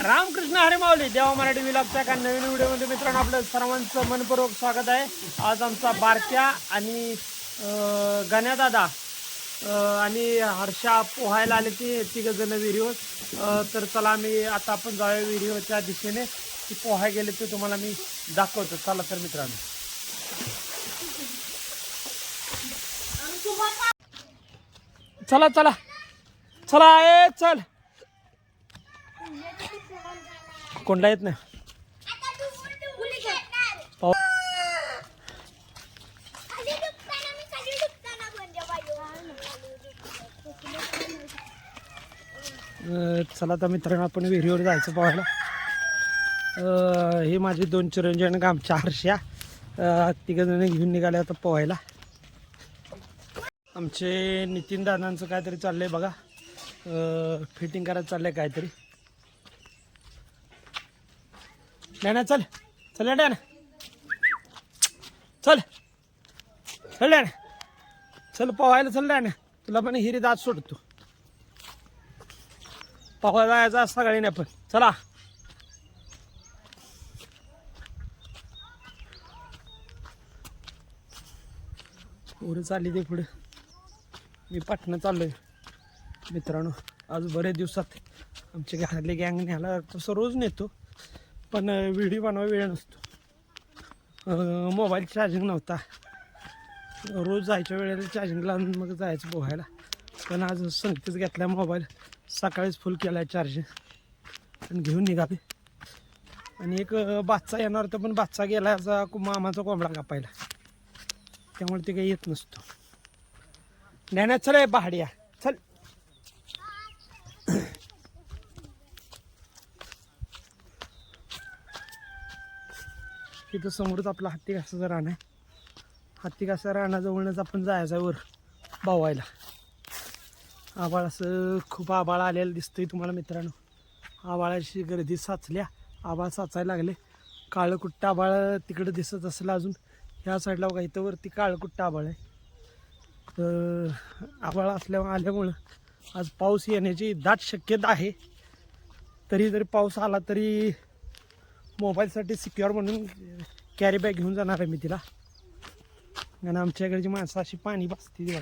रामकृष्ण हरे माऊली देवा मराठी विलापच्या एका नवीन व्हिडिओमध्ये मित्रांनो आपलं सर्वांचं मनपूर्वक स्वागत आहे. आज आमचा बारक्या आणि गण्यादादा आणि हर्षा पोहायला आले ते तिघं जण विहिरीवर तर चला आम्ही आता आपण जाऊया विहिरीवरच्या दिशेने. ती पोहाय गेले ते तुम्हाला मी दाखवतो. चला तर मित्रांनो. चला चला. चला ए चल. कोणला येत नाही. अं, चला तर मित्रांनो आपण विहिरीवर जायचं पोहायला. हे माझे दोन चिरंजीव आणि आमच्या तिघ जण घेऊन निघाले आता पोहायला. आमचे नितीन दादांचं काहीतरी चाललंय बघा. फिटिंग करायचं चाललंय काहीतरी. डॅना चल. चल ना चल. चल डॅना चल पोहायला चल डॅना तुला पण हिरी दात सोडतो. पोहायला जायचं आज सकाळी नाही पण. चला. पुढे चालली ते पुढे. मी पाटणं चाललोय. मित्रांनो आज बरेच दिवसात आमच्या घरातले गँग न्यायला तसं रोज नेतो. पण व्हिडिओ बनवा वेळ नसतो. मोबाईल चार्जिंग नव्हता. रोज जायच्या वेळेला चार्जिंग लावून मग जायचं पोहायला. पण आज संगतीच घेतला मोबाईल सकाळीच फुल केला आहे चार्जिंग आणि घेऊन निघाले आणि एक बादचा येणार होता पण बादचा गेला याचा मामाचा कोंबडा कापायला. त्यामुळे ते काही येत नसतो. ज्ञानात रे पहाड्या चल तिथं समोरच आपला हत्ती घासाचा रान आहे. हत्ती घासा रानाजवळच आपण जायचं आहे वर बावायला. आबाळ असं खूप आबाळ आलेलं दिसतंय तुम्हाला मित्रांनो. आबाळाची गर्दी साचल्या आबाळ साचायला लागले. काळकुट्ट आबाळ तिकडं दिसत असेल अजून. ह्या साईडला बघा इथं वरती काळकुट्ट आबाळ आहे. तर आबाळ असल्या आल्यामुळं आज पाऊस येण्याची दाट शक्यता आहे. तरी जरी पाऊस आला तरी मोबाईलसाठी सिक्युअर म्हणून कॅरी बॅग घेऊन जाणार आहे मी तिला. आणि आमच्या इकडची माणसं अशी पाणी बसते बघा.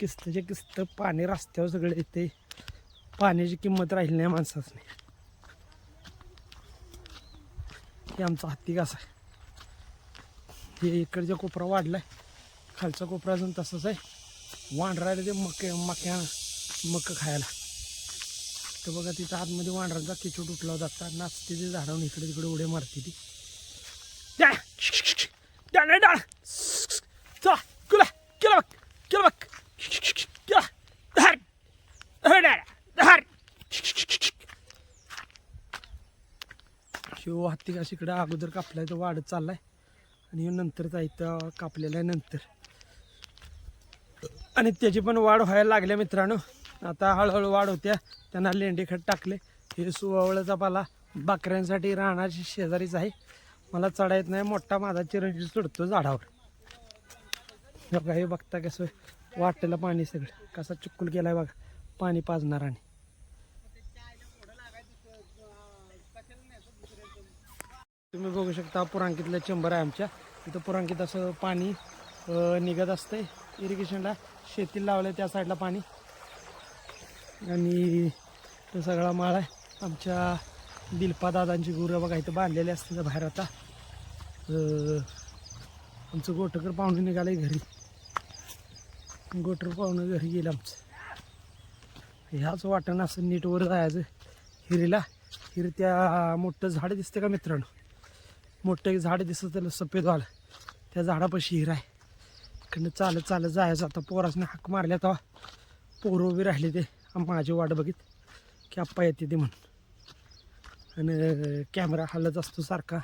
किस्तचे किस्त पाणी रस्त्यावर सगळे येते. पाण्याची किंमत राहिली नाही माणसाच नाही हे आमचा हत्ती कसा आहे? हे इकडचा कोपरा वाढलाय. खालचा कोपरा अजून तसंच आहे. वांढरायला ते मक मक्या मक खायला. तर बघा तिथं आतमध्ये वांढरांचा किचूट उठला होता नाचते ते झाडावून इकडे तिकडे उड्या मारते ती. द्या! डाळ. चला कुला केला बघ केला बघ. केला. डाळ शिव हत्ती का इकडे अगोदर कापलाय तर वाढत चाललाय. आणि नंतर जायचं इथं कापलेला आहे नंतर. आणि त्याची पण वाढ व्हायला लागल्या मित्रांनो. आता हळूहळू वाढ होत्या त्यांना लेंडी खत टाकले. हे सुवळचा पाला बकऱ्यांसाठी राहण्याची शेजारीच आहे. मला चढा येत नाही. मोठा माझा चिरंजीव चढतो झाडावर. बघा हे बघता कसं वाटलेलं पाणी सगळं. कसा चिक्कूल केला आहे बघा. पाणी पाजणार आणि. तुम्ही बघू शकता पुरांकीतलं चेंबर आहे आमच्या. इथं पुरांकीत असं पाणी निघत असतंय. इरिगेशनला शेतीला लावलं त्या साईडला पाणी. आणि तो सगळा माळ आहे. आमच्या दिलपा दादांची गुरं बघा इथं बांधलेली असते बाहेर आता. आमचं गोटकर पाहुणे निघाले घरी. गोटर पाहुणं घरी गेलं आमचं. ह्याच वाटण असं नीटवर जायचं. हिरीला हिरी त्या मोठं झाड दिसते का मित्रांनो? मोठं एक झाड दिसतं त्याला सफेद वाल. त्या झाडापाशी हिर आहे. इकडनं चालत चालत जायचं. आता पोरासने हाक मारल्या तेव्हा पोरं उभी राहिले ते. माझी वाट बघित. की आप्पा येते ते म्हणून. आणि कॅमेरा हलत असतो सारखा.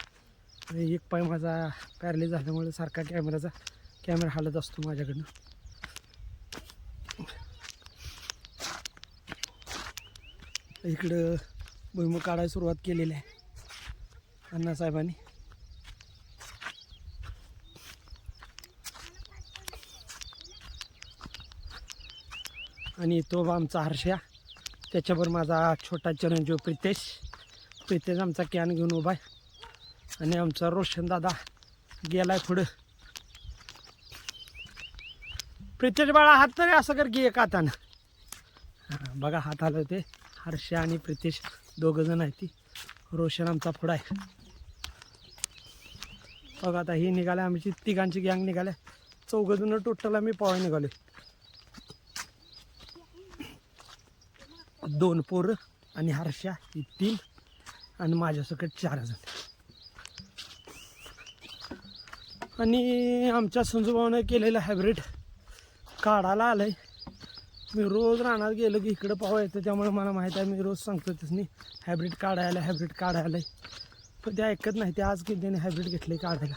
आणि एक पाय माझा पॅरले झाल्यामुळे सारखा कॅमेराचा कॅमेरा हलत असतो माझ्याकडनं. इकडं भुईमुग काढायला सुरुवात केलेली आहे. अण्णासाहेबांनी. आणि तो आमचा हर्ष्या. त्याच्यावर माझा छोटा चिरंजीव प्रितेश. प्रितेश आमचा कॅन घेऊन उभा आहे. आणि आमचा रोशन दादा गेला आहे पुढं. प्रितेश बाळा हात तरी असं कर की एक हातानं. हां बघा हात आलं ते. हर्षा आणि प्रितेश दोघं जण आहेत ती. रोशन आमचा पुढं आहे. बघा आता ही निघाल्या आमची तिघांची गँग निघाल्या. चौघं जण टोटल आम्ही पोहाय निघालो दोन पोरं आणि हर्षा ही तीन आणि माझ्यासकट चार जण. आणि आमच्या संजूभावानं केलेलं हायब्रिड काढायला आलं आहे मी रोज रानात गेलो की इकडं पावा येतं त्यामुळे मला माहीत आहे मी रोज सांगतो तसं हायब्रिड काढायला हायब्रिड काढायला. पण ते ऐकत नाही ते आज किती त्याने हायब्रिड घेतले काढायला.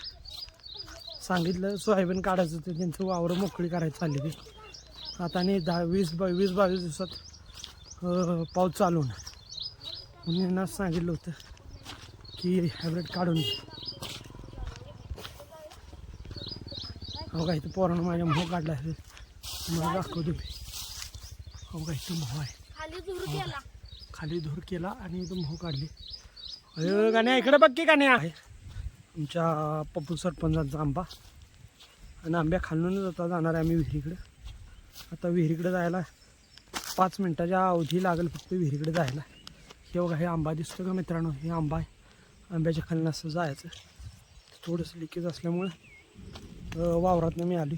सांगितलं सोयाबीन काढायचं होतं त्यांचं वावरं मोकळी करायची चालली ती आता आणि दहा वीस बा वीस बावीस दिवसात पाऊस चालू होणार. म्हणून यांना सांगितलं होतं की हायब्रिड काढून. हो का इथं पोरानं माझ्या मोह काढला आहे मला दाखवतो मी. हो का इथं मोह आहे. खाली धूर केला आणि इथं मोह काढली. अरे गाण्या इकडे बघ की गाण्या. आहे. आमच्या पप्पू सरपंचांचा आंबा. आणि आंब्या खालूनच आता जाणार आहे आम्ही विहिरीकडे. आता विहिरीकडे जायला पाच मिनटाच्या अवधी लागेल फक्त विहिरीकडे जायला. हे बघा हे आंबा दिसतो का मित्रांनो? हे आंबा आहे. आंब्याच्या खाली असं जायचं. थोडंसं लिकेज असल्यामुळं अं, वावरातनं मी आली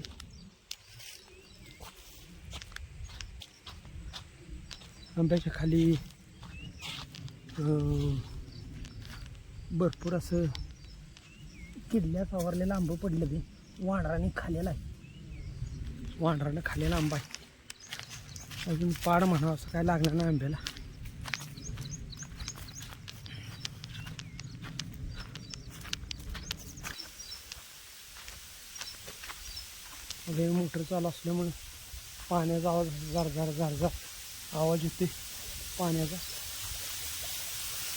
आंब्याच्या खाली भरपूर असं किल्ल्या फवारलेलं आंबं पडलं ते वांढराने खाल्लेला आहे. वांढरानं खालेला आंबा आहे. अजून पाड म्हणावं असं काय लागणार नाही आंब्याला. मोटर चालू असल्यामुळे पाण्याचा आवाज झार झार झार झार आवाज येते पाण्याचा.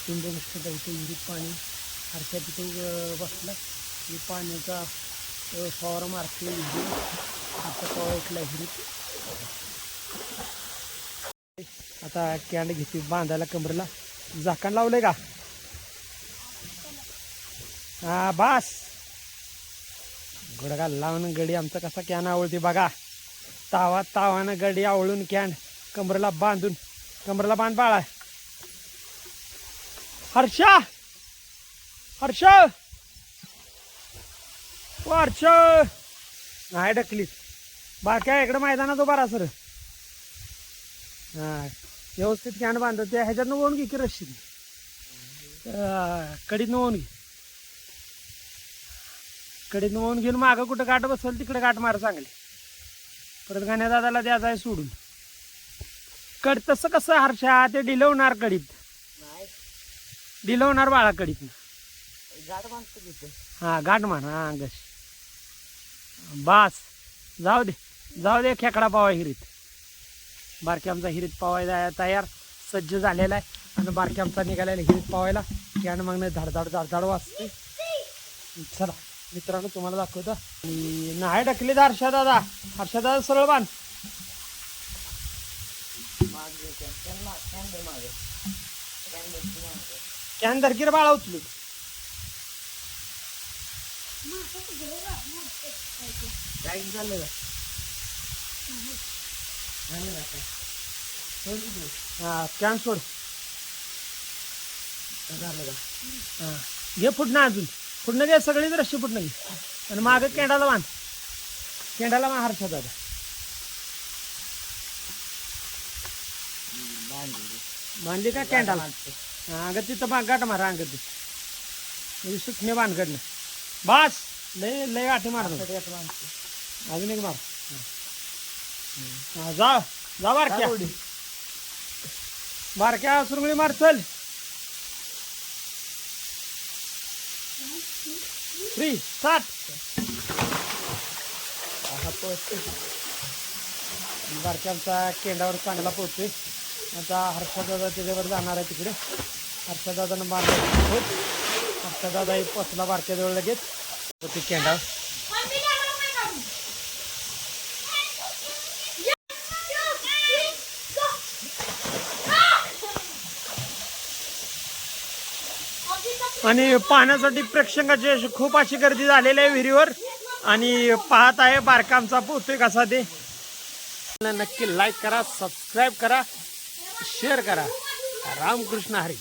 तुम्ही बघू शकता इथे विहिरीत पाणी हरक्या तिथं बसला की पाण्याचा अं, फवारा मारते विहिरीत. आता फवारा विहिरीत. आता कॅन्ड घेते बांधायला कमरेला. झाकण लावलंय का? हा बास. गुडगा लावून गडी आमचा कसा कॅन आवळते बघा. तावा तावानं गडी आवळून कॅन कमरेला बांधून. कमरेला बांध बाळा. हर्षा! हर्ष! ओ हर्ष! नाही ढकलीत. बाकी इकडे मैदानात उभा सर. हा. व्यवस्थित कॅन बांधत त्या ह्याच्यातनं वळून घे की रशी कडीतनं वळून घे कडीतनं वळून घेऊन मागं कुठं गाठ बसल तिकडे गाठ मार चांगली. परत गाण्या दादाला द्यायचा आहे सोडून. कड तसं कसं हर्षा ते डिलवणार कडीत डिलवणार बाळा कडीत हा गाठ मार. हा अंगश बास. जाऊ दे. जाऊ दे खेकडा पावा हिरीत. बारकी आमचा हिरीत पावायला तयार सज्ज झालेला आहे. आणि बारकी आमचा निघालेला हिरीत पावायला. कॅन मागणं धाडधाड धाडधाड वाजते. चला मित्रांनो तुम्हाला दाखवतो. आणि नाही ढकले तर हर्षा दादा. हर्षा दादा सरळ बांध. कॅन धरकीर बाळा उचलू. काय झालं? हा कॅन सोड. हा. घे फुटणं अजून. फुटणं घे सगळीच रस्सी फुटणं घे. आणि मागं केंडाला बांध. केंडाला बांध हर्षा दादा. बांधली का केंडाला? अंगत तिथं बा गाठ मारा अंगत म्हणजे सुटणे बांधकडनं बास! लय लय गाठी मार अजून एक मार. हा जा जा बारक्या. बारक्या सुरंगळी मार चल. फ्री स्टार्ट बारक्यांचा केंडावर चांगला पोहोचतोय. आता हर्षदादा त्याच्यावर जाणार आहे तिकडे. हर्षदादानं मारलं होत हर्षदादा एक पोचला बारक्याजवळ लगेच. ते केंडावर. आणि पाहण्यासाठी प्रेक्षकांची अशी खूप अशी गर्दी झालेली आहे विहिरीवर. आणि पाहत आहे बारका आमचा पोहतोय कसा ते. नक्की लाईक करा सबस्क्राईब करा शेअर करा. रामकृष्ण हरी.